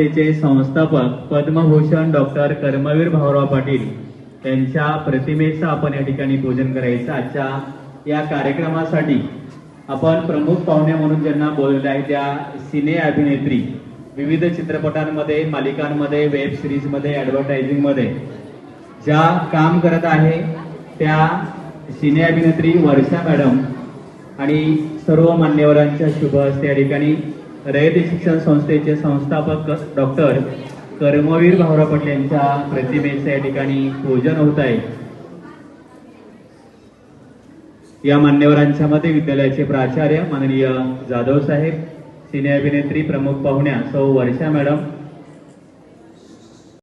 संस्थेचे संस्थापक पद्मभूषण डॉक्टर कर्मवीर भाऊराव पाटील यांच्या प्रतिमेचं आपण या ठिकाणी पूजन करायचं. आजच्या या कार्यक्रमासाठी आपण प्रमुख पाहुणे म्हणून ज्यांना बोलवले आहे त्या सिने अभिनेत्री विविध चित्रपटांमध्ये मालिकांमध्ये वेब सिरीजमध्ये ॲडव्हर्टायझिंगमध्ये ज्या काम करत आहे त्या सिने अभिनेत्री वर्षा मॅडम आणि सर्व मान्यवरांच्या शुभ हस्ते या ठिकाणी रयत शिक्षण संस्थेचे संस्थापक डॉक्टर कर्मवीर भाऊराव पटेल यांच्या प्रतिमेचं या ठिकाणी पूजन होत आहे. या मान्यवरांच्या मध्ये विद्यालयाचे प्राचार्य माननीय जाधव साहेब सिने अभिनेत्री प्रमुख पाहुण्या सौ वर्षा मॅडम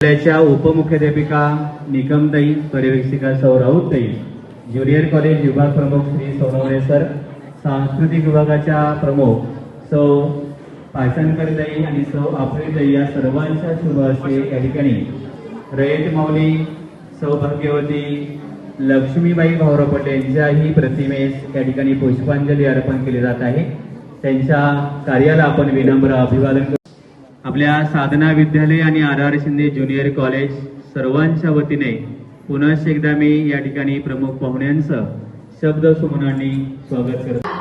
विद्यालयाच्या उपमुख्याध्यापिका निकमताई पर्यवेक्षिका सौ राऊतताई ज्युनियर कॉलेज विभाग प्रमुख श्री सोनवणे सर सांस्कृतिक विभागाच्या प्रमुख सौ पायसनकरताई आणि सौ आफरीताई या सर्वांच्या शुभ असे या ठिकाणी. रयत माऊली सौभाग्यवती लक्ष्मीबाई भाऊराव पटेल यांच्याही प्रतिमेस या ठिकाणी पुष्पांजली अर्पण केली जात आहे. त्यांच्या कार्याला आपण विनम्र अभिवादन करतो आपल्या साधना विद्यालय आणि R R Shinde junior college सर्वांच्या वतीने पुन्हा एकदा मी या ठिकाणी प्रमुख पाहुण्यांचं शब्द सुमनांनी स्वागत करतो.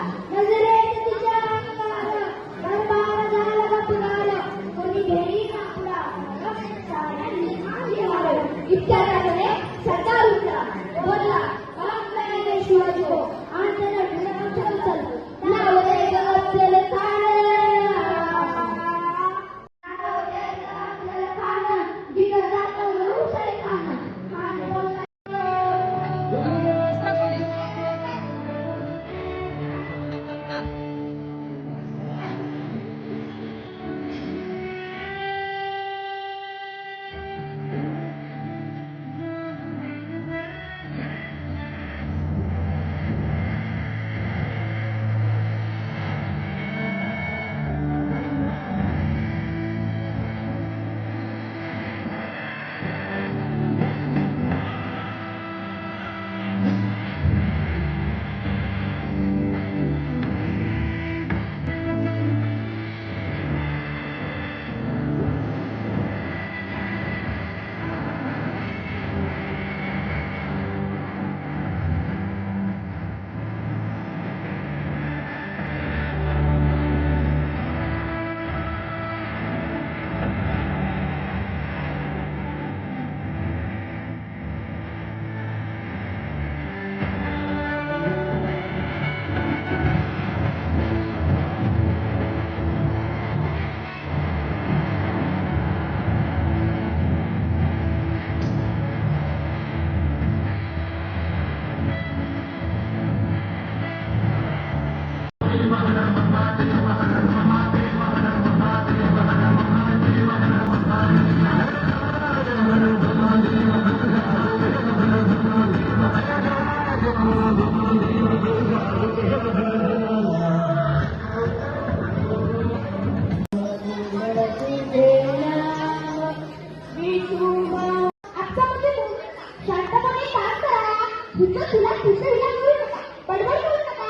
करा तुला तुझं विचार करू नका बडबड करू नका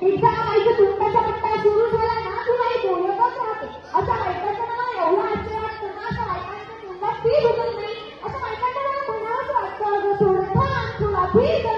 एकदा माझ्या तुमचा पट्टा सुरू झाला ना बोलतच राहते असं ऐकायचं ना मला एवढं आश्चर्य वाटतं ना असं ऐकायचं फी नाही असं ऐकायचं मला म्हणावंच वाटतं अगं थोडं थांब थोडा फी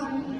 Thank you.